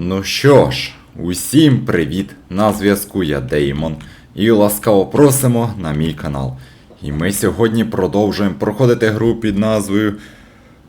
Ну що ж, усім привіт! На зв'язку я Деймон. І ласкаво просимо на мій канал. І ми сьогодні продовжуємо проходити гру під назвою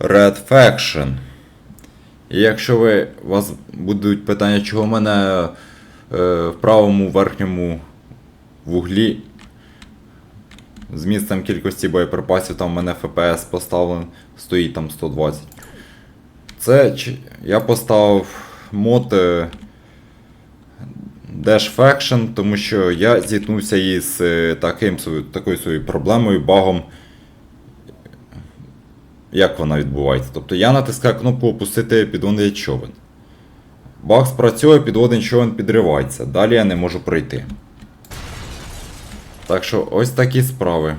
Red Faction. І якщо ви, вас будуть питання, чого в мене е, в правому верхньому вуглі з місцем кількості боєприпасів, там в мене FPS поставлений, стоїть там 120. Це я поставив мод Dash Faction, тому що я зіткнувся із е, таким, такою своєю проблемою, багом. Як вона відбувається? Тобто я натискаю кнопку опустити підводний човен. Баг спрацьовує, підводний човен підривається. Далі я не можу пройти. Так що ось такі справи.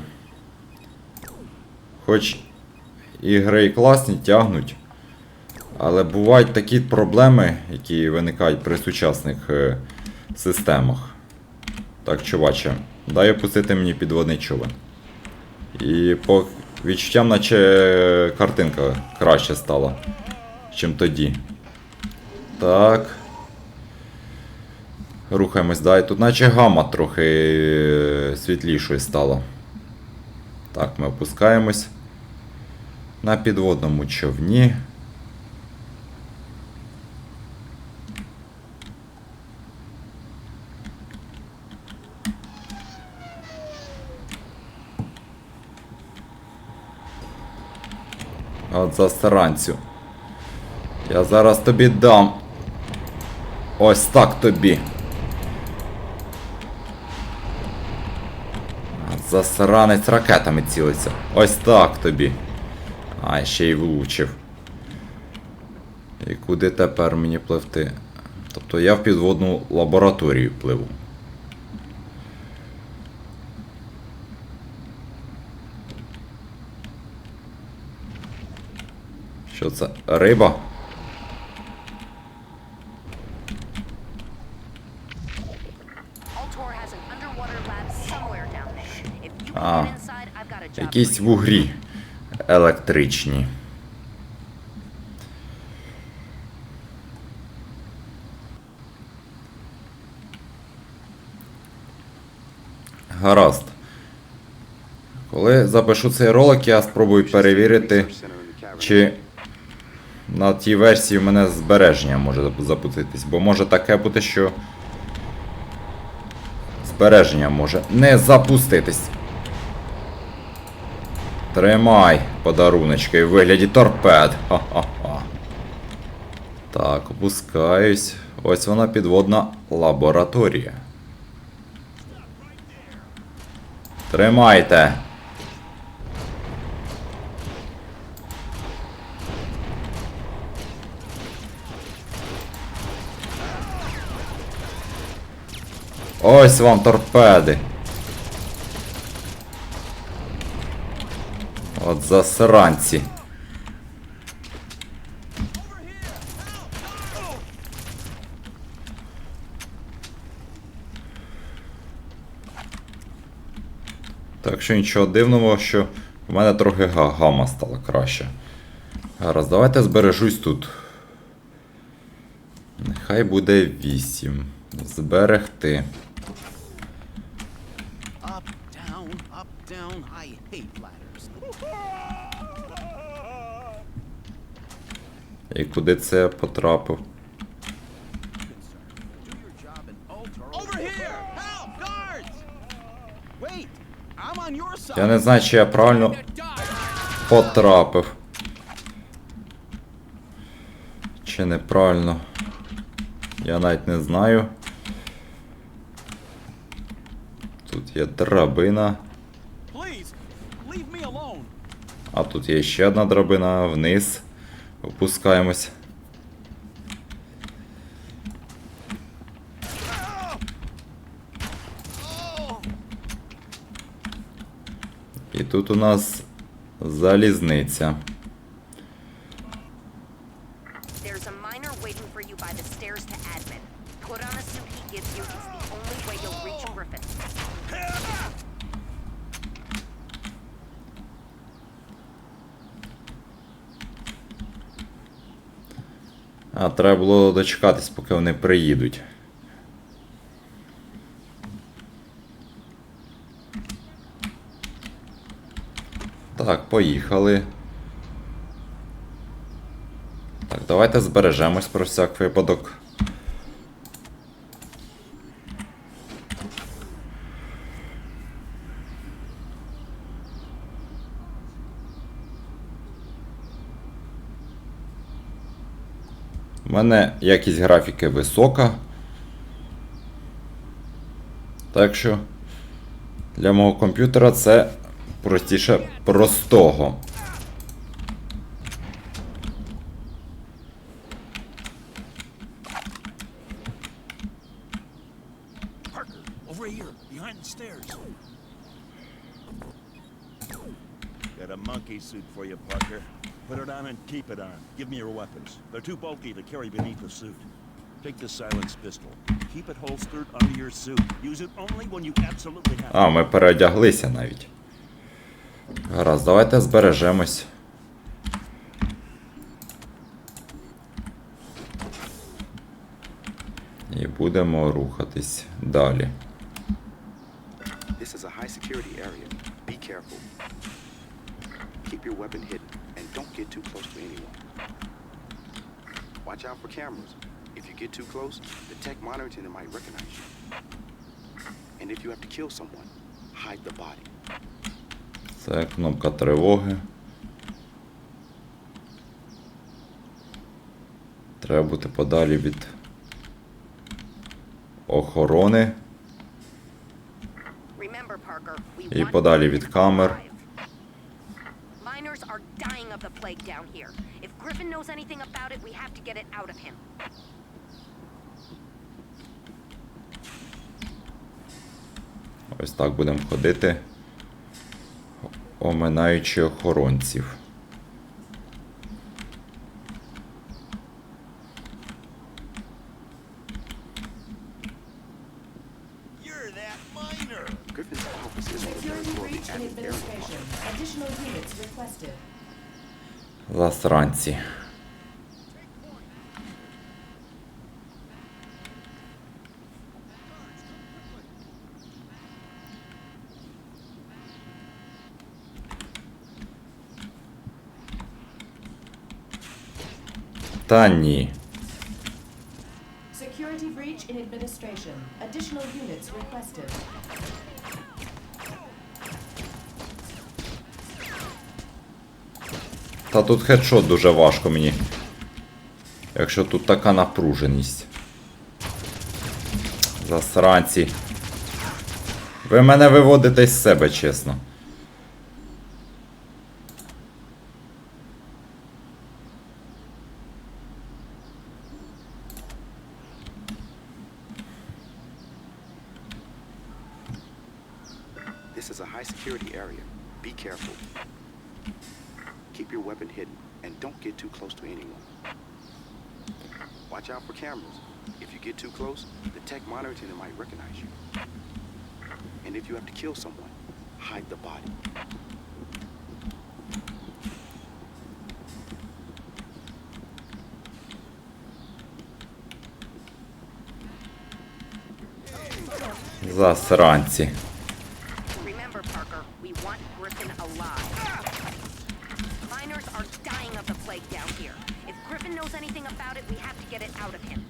Хоч ігри і класні тягнуть. Але бувають такі проблеми, які виникають при сучасних е, системах. Так, чуваче, дай опустити мені підводний човен. І по відчуттям, наче картинка краще стала, чим тоді. Так. Рухаємось далі. Тут наче гама трохи е, світлішою стала. Так, ми опускаємось на підводному човні. От засранцю. Я зараз тобі дам. Ось так тобі. Засранець ракетами цілиться. Ось так тобі. А, ще й влучив. І куди тепер мені пливти? Тобто я в підводну лабораторію пливу. Що це? Риба? Altor has an underwater lab somewhere down there. If you can Ah. get inside, I've got a job. Якісь for you. вугрі електричні. Гаразд. Коли запишу цей ролик, я спробую перевірити, чи на тій версії в мене збереження може зап- запуститись. Бо може таке бути, що збереження може не запуститись. Тримай подаруночки в вигляді торпед. Ха-ха-ха. Так, опускаюсь. Ось вона підводна лабораторія. Тримайте. Ось вам торпеди. От засранці. Так що нічого дивного, що в мене трохи га- гама стала краще. Гаразд, давайте збережусь тут. Нехай буде 8. Зберегти. Up, down, up, down. I hate ladders. І куди це я потрапив? Я не знаю, чи я правильно потрапив. Чи неправильно. Я навіть не знаю. Тут є драбина, а тут є ще одна драбина вниз. Опускаємось. І тут у нас залізниця. There's a miner waiting for you by the stairs to admin. Put on a suit he gives you. It's the only way you'll reach Griffin. А, треба було дочекатись, поки вони приїдуть. Так, поїхали. Так, давайте збережемось про всяк випадок. У мене якість графіки висока. Так що для мого комп'ютера це простіше простого. Parker, over here, behind the stairs. Got a monkey suit for you, Parker. Put it on and keep it on. Give me your weapons. They're too bulky to carry beneath the suit. Take the silenced pistol. Keep it holstered under your suit. Use it only when you absolutely have to. А, ми переодяглися навіть. Гаразд, давайте збережемось. І будемо рухатись далі. This is a high security area. Be careful. Keep your weapon hidden and don't get too close to anyone. Watch out for cameras. If you get too close, the tech monitoring it might recognize you. And if you have to kill someone, hide the body. Це кнопка тривоги. Треба бути подалі від охорони. І подалі від камер. alive. Miners are dying of the plague down here. If Griffin knows anything about it, we have to get it out of him. Ось так будемо ходити, оминаючи охоронців. You're that miner! Griffin's office is on the third Security floor of breach the in admin area. administration. Additional units requested. Засранці. Та ні. Security breach in administration. Additional units requested. Та тут хедшот дуже важко мені. Якщо тут така напруженість. Засранці. Ви мене виводите з себе, чесно. security area. Be careful. Keep your weapon hidden and don't get too close to anyone. Watch out for cameras. If you get too close, the tech monitoring it might recognize you. And if you have to kill someone, hide the body. Засранці. Knows anything about it, we have to get it out of him.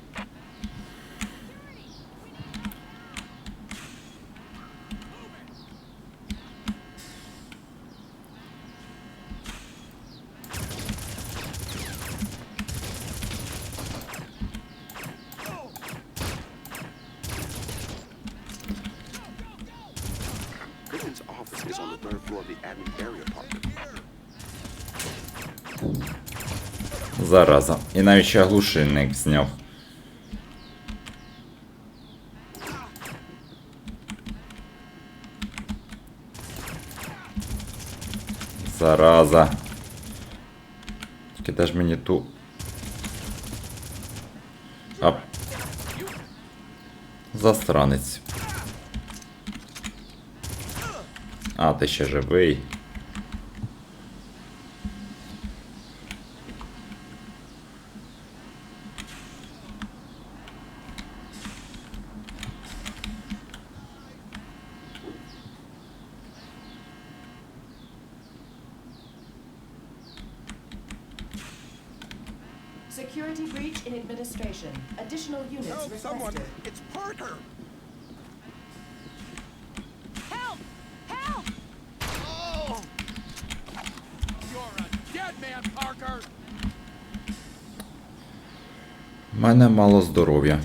Зараза. І навіть ще глушильник зняв. Зараза. Тільки ж мені ту. А. Застранець. А, ти ще живий. Security breach in administration. Additional units Help, someone! It's Parker! Help! Help! Oh! You're a dead man, Parker! У мене мало здоров'я.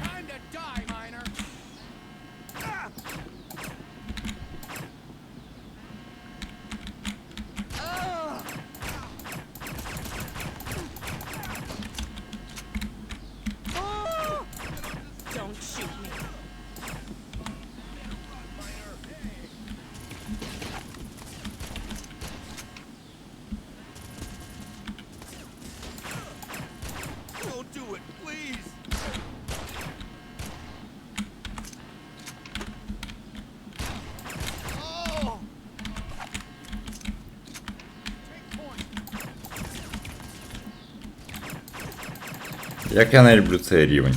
Як я не люблю цей рівень.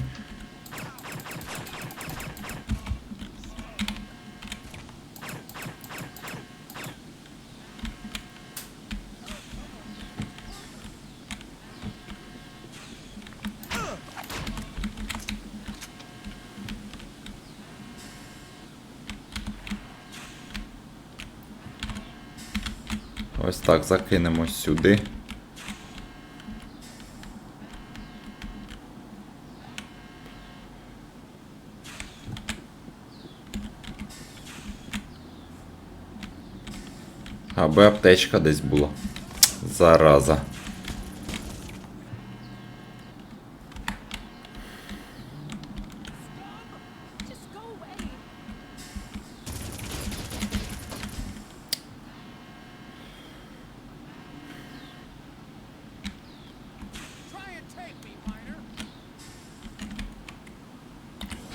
Ось так закинемо сюди. Аби аптечка десь була. Зараза.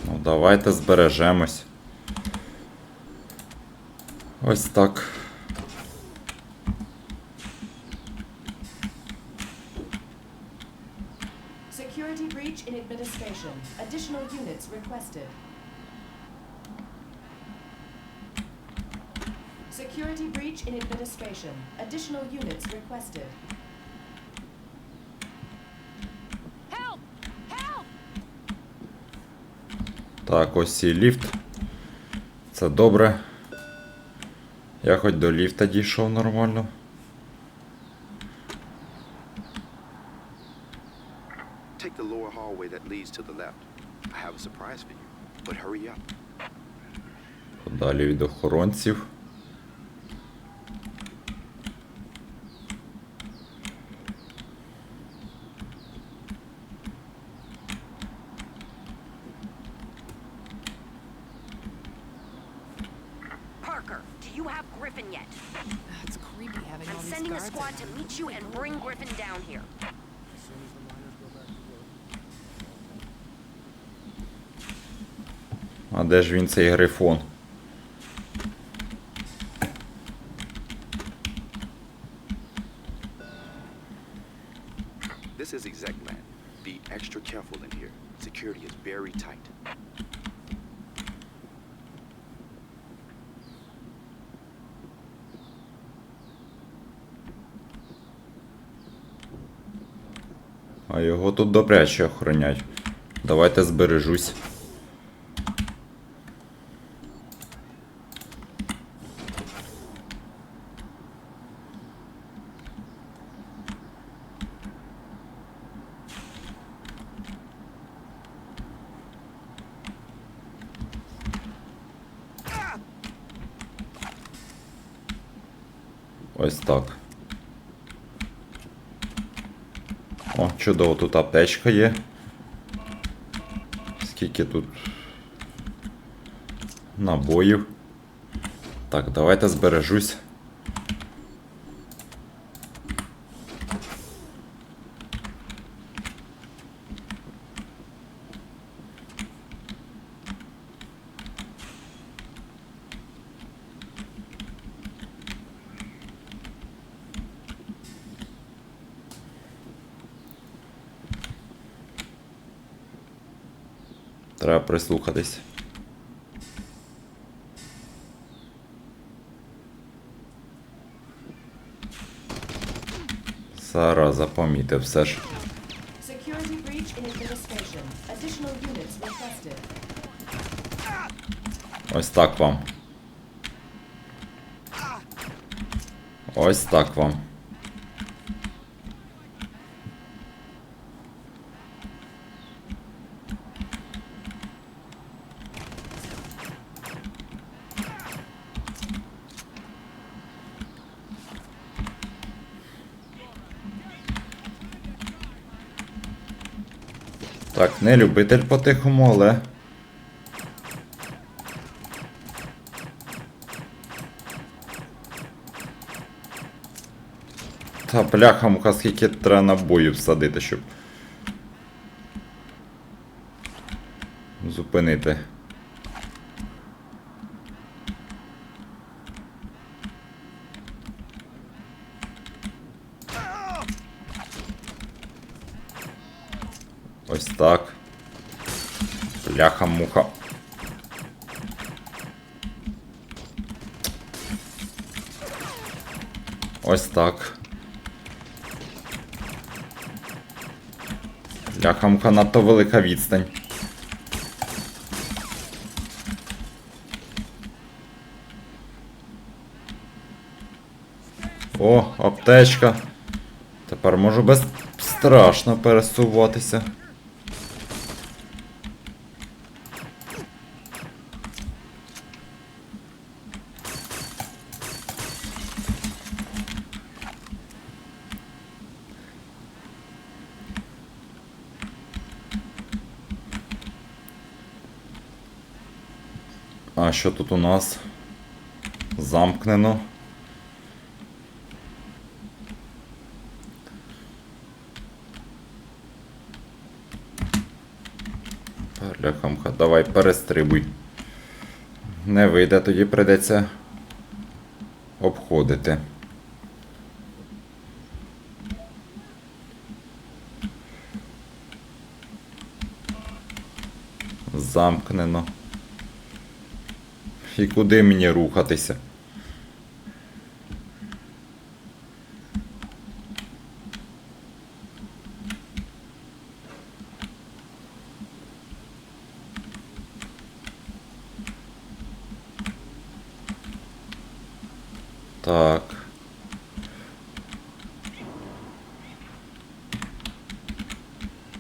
Ну, давайте збережемось. Ось так. Security breach in administration. Additional units requested. Help! Help! Так, ось і ліфт. Це добре. Я хоч до ліфта дійшов нормально. Take the lower hallway that leads to the left. I have a surprise for you, but hurry up. Подалі від охоронців. you have Griffin yet? It's creepy having all I'm these sending a guards squad to around. meet you and bring Griffin down here. А де ж він цей грифон? This is Execland. Be extra careful in here. Security is very tight. Його тут добряче охоронять. Давайте збережусь. Ось так. О, чудово, тут аптечка є. Скільки тут набоїв. Так, давайте збережусь. Треба прислухатись. Зараза, помітив все ж. Ось так вам. Ось так вам. Так, не любитель по-тихому, але Та бляха муха, скільки треба набоїв всадити, щоб. Зупинити. Ось так. Бляха муха. Ось так. Бляха-муха, надто велика відстань. О, аптечка. Тепер можу безстрашно пересуватися. А що тут у нас? Замкнено. Бляхамха, давай перестрибуй. Не вийде, тоді прийдеться обходити. Замкнено. І куди мені рухатися? Так.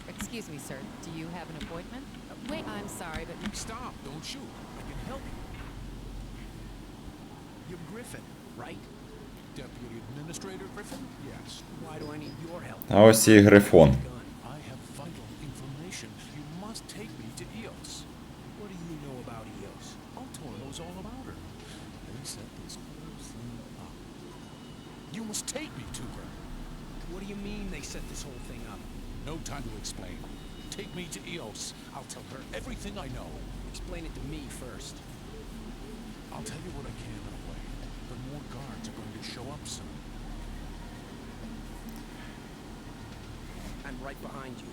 Excuse me, sir. Do you have an appointment? Uh, Wait, I'm sorry, but Stop, don't shoot. I can help you. You're Griffin, right? Deputy Administrator Griffin? Yes. Why do I need your help? А ось і грифон. Gun. I have vital information. You must take me to EOS. What do you know about EOS? Altor knows all about her. They set this whole thing up. You must take me to her. What do you mean they set this whole thing up? No time to explain. Take me to EOS. I'll tell her everything I know. Explain it to me first. I'll tell you what I can in a way, but more guards are going to show up soon. I'm right behind you.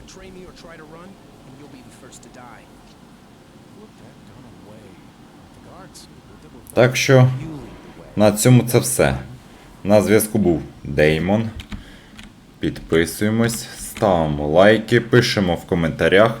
Betray me or try to run, and you'll be the first to die. Put that gun away. The guards Так що на цьому це все. На зв'язку був Деймон. Підписуємось, ставимо лайки, пишемо в коментарях.